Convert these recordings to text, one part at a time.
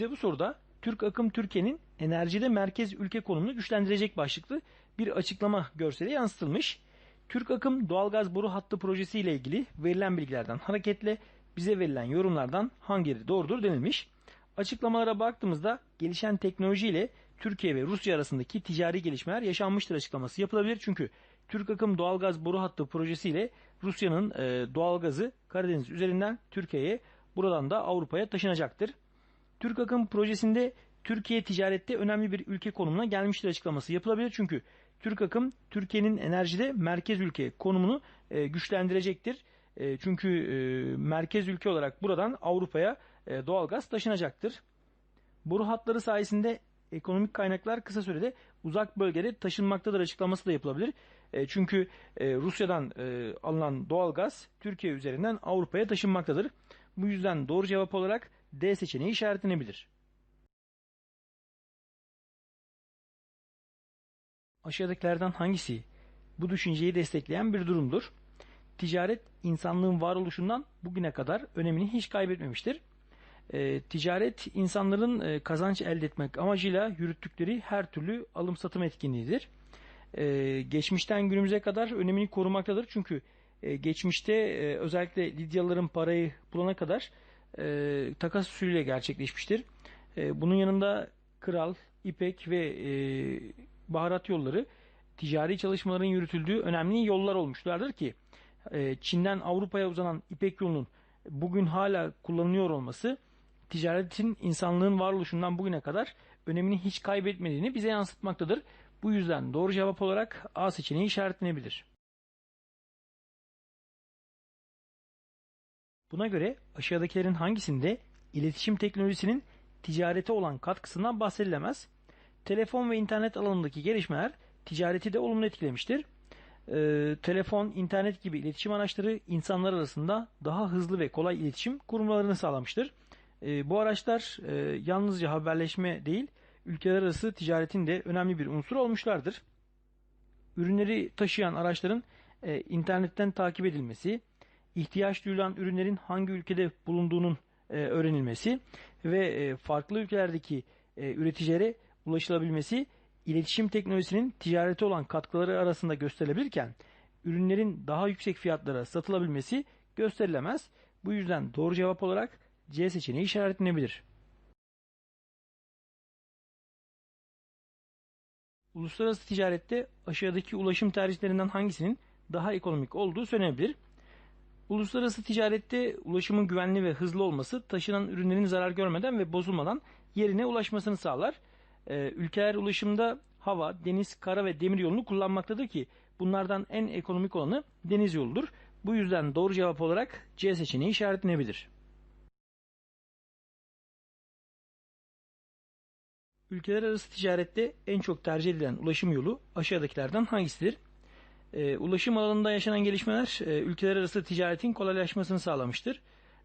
Bize bu soruda Türk Akım Türkiye'nin enerjide merkez ülke konumunu güçlendirecek başlıklı bir açıklama görseli yansıtılmış. Türk Akım doğalgaz boru hattı projesi ile ilgili verilen bilgilerden hareketle bize verilen yorumlardan hangileri doğrudur denilmiş. Açıklamalara baktığımızda gelişen teknoloji ile Türkiye ve Rusya arasındaki ticari gelişmeler yaşanmıştır açıklaması yapılabilir. Çünkü Türk Akım doğalgaz boru hattı projesiyle Rusya'nın e, doğalgazı Karadeniz üzerinden Türkiye'ye buradan da Avrupa'ya taşınacaktır. Türk Akım projesinde Türkiye ticarette önemli bir ülke konumuna gelmiştir açıklaması yapılabilir. Çünkü Türk Akım Türkiye'nin enerjide merkez ülke konumunu e, güçlendirecektir. E, çünkü e, merkez ülke olarak buradan Avrupa'ya e, doğalgaz taşınacaktır. Boru hatları sayesinde ekonomik kaynaklar kısa sürede uzak bölgede taşınmaktadır açıklaması da yapılabilir. E, çünkü e, Rusya'dan e, alınan doğalgaz Türkiye üzerinden Avrupa'ya taşınmaktadır. Bu yüzden doğru cevap olarak D seçeneği işaretlenebilir. Aşağıdakilerden hangisi bu düşünceyi destekleyen bir durumdur? Ticaret insanlığın varoluşundan bugüne kadar önemini hiç kaybetmemiştir. E, ticaret insanların e, kazanç elde etmek amacıyla yürüttükleri her türlü alım satım etkinliğidir. E, geçmişten günümüze kadar önemini korumaktadır. Çünkü e, geçmişte e, özellikle Lidyalıların parayı bulana kadar e, takas usulüyle gerçekleşmiştir. E, bunun yanında kral, ipek ve e, baharat yolları ticari çalışmaların yürütüldüğü önemli yollar olmuşlardır ki e, Çin'den Avrupa'ya uzanan ipek yolunun bugün hala kullanılıyor olması ticaretin insanlığın varoluşundan bugüne kadar önemini hiç kaybetmediğini bize yansıtmaktadır. Bu yüzden doğru cevap olarak A seçeneği işaretlenebilir. Buna göre aşağıdakilerin hangisinde iletişim teknolojisinin ticarete olan katkısından bahsedilemez? Telefon ve internet alanındaki gelişmeler ticareti de olumlu etkilemiştir. Ee, telefon, internet gibi iletişim araçları insanlar arasında daha hızlı ve kolay iletişim kurmalarını sağlamıştır. Ee, bu araçlar e, yalnızca haberleşme değil, ülkeler arası ticaretin de önemli bir unsur olmuşlardır. Ürünleri taşıyan araçların e, internetten takip edilmesi, ihtiyaç duyulan ürünlerin hangi ülkede bulunduğunun e, öğrenilmesi ve e, farklı ülkelerdeki e, üreticilere ulaşılabilmesi iletişim teknolojisinin ticarete olan katkıları arasında gösterilebilirken ürünlerin daha yüksek fiyatlara satılabilmesi gösterilemez. Bu yüzden doğru cevap olarak C seçeneği işaretlenebilir. Uluslararası ticarette aşağıdaki ulaşım tercihlerinden hangisinin daha ekonomik olduğu söylenebilir. Uluslararası ticarette ulaşımın güvenli ve hızlı olması taşınan ürünlerin zarar görmeden ve bozulmadan yerine ulaşmasını sağlar. Ee, ülkeler ulaşımda hava, deniz, kara ve demir yolunu kullanmaktadır ki bunlardan en ekonomik olanı deniz yoludur. Bu yüzden doğru cevap olarak C seçeneği işaretlenebilir. Ülkeler arası ticarette en çok tercih edilen ulaşım yolu aşağıdakilerden hangisidir? E, ulaşım alanında yaşanan gelişmeler e, ülkeler arası ticaretin kolaylaşmasını sağlamıştır.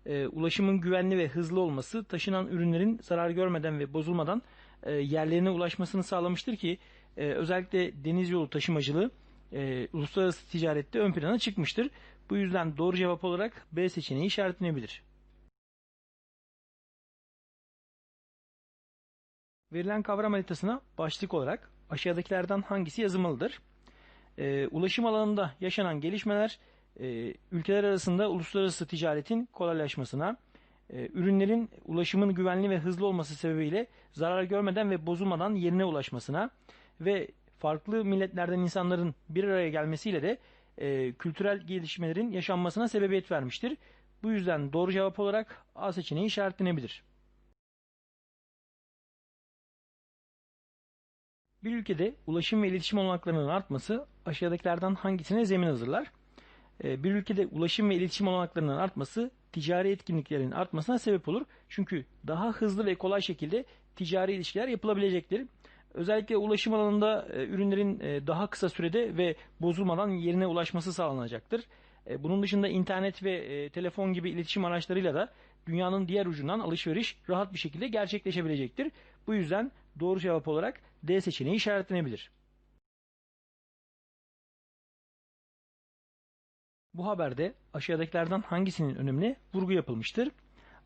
E, ulaşımın güvenli ve hızlı olması taşınan ürünlerin zarar görmeden ve bozulmadan e, yerlerine ulaşmasını sağlamıştır ki e, özellikle deniz yolu taşımacılığı e, uluslararası ticarette ön plana çıkmıştır. Bu yüzden doğru cevap olarak B seçeneği işaretlenebilir. Verilen kavram haritasına başlık olarak aşağıdakilerden hangisi yazılmalıdır? E, ulaşım alanında yaşanan gelişmeler e, ülkeler arasında uluslararası ticaretin kolaylaşmasına, e, ürünlerin ulaşımın güvenli ve hızlı olması sebebiyle zarar görmeden ve bozulmadan yerine ulaşmasına ve farklı milletlerden insanların bir araya gelmesiyle de e, kültürel gelişmelerin yaşanmasına sebebiyet vermiştir. Bu yüzden doğru cevap olarak A seçeneği işaretlenebilir. Bir ülkede ulaşım ve iletişim olanaklarının artması aşağıdakilerden hangisine zemin hazırlar? Ee, bir ülkede ulaşım ve iletişim olanaklarının artması ticari etkinliklerin artmasına sebep olur. Çünkü daha hızlı ve kolay şekilde ticari ilişkiler yapılabilecektir. Özellikle ulaşım alanında e, ürünlerin e, daha kısa sürede ve bozulmadan yerine ulaşması sağlanacaktır. E, bunun dışında internet ve telefon gibi iletişim araçlarıyla da dünyanın diğer ucundan alışveriş rahat bir şekilde gerçekleşebilecektir. Bu yüzden doğru cevap olarak D seçeneği işaretlenebilir. Bu haberde aşağıdakilerden hangisinin önemine vurgu yapılmıştır?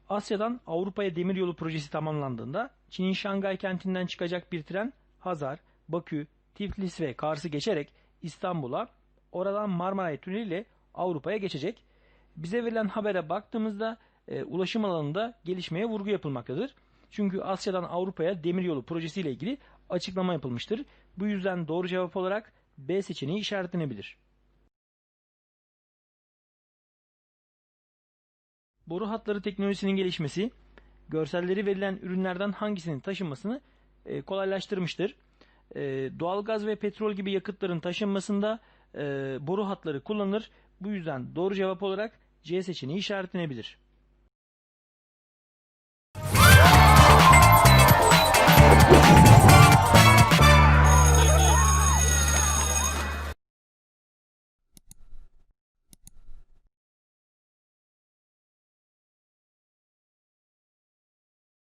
Asya'dan Avrupa'ya demiryolu projesi tamamlandığında Çin'in Şangay kentinden çıkacak bir tren Hazar, Bakü, Tiflis ve Kars'ı geçerek İstanbul'a, oradan Marmaray Tüneli ile Avrupa'ya geçecek. Bize verilen habere baktığımızda e, ulaşım alanında gelişmeye vurgu yapılmaktadır. Çünkü Asya'dan Avrupa'ya demiryolu projesi ile ilgili açıklama yapılmıştır. Bu yüzden doğru cevap olarak B seçeneği işaretlenebilir. Boru hatları teknolojisinin gelişmesi, görselleri verilen ürünlerden hangisinin taşınmasını e, kolaylaştırmıştır. E, doğalgaz ve petrol gibi yakıtların taşınmasında e, boru hatları kullanılır. Bu yüzden doğru cevap olarak C seçeneği işaretlenebilir.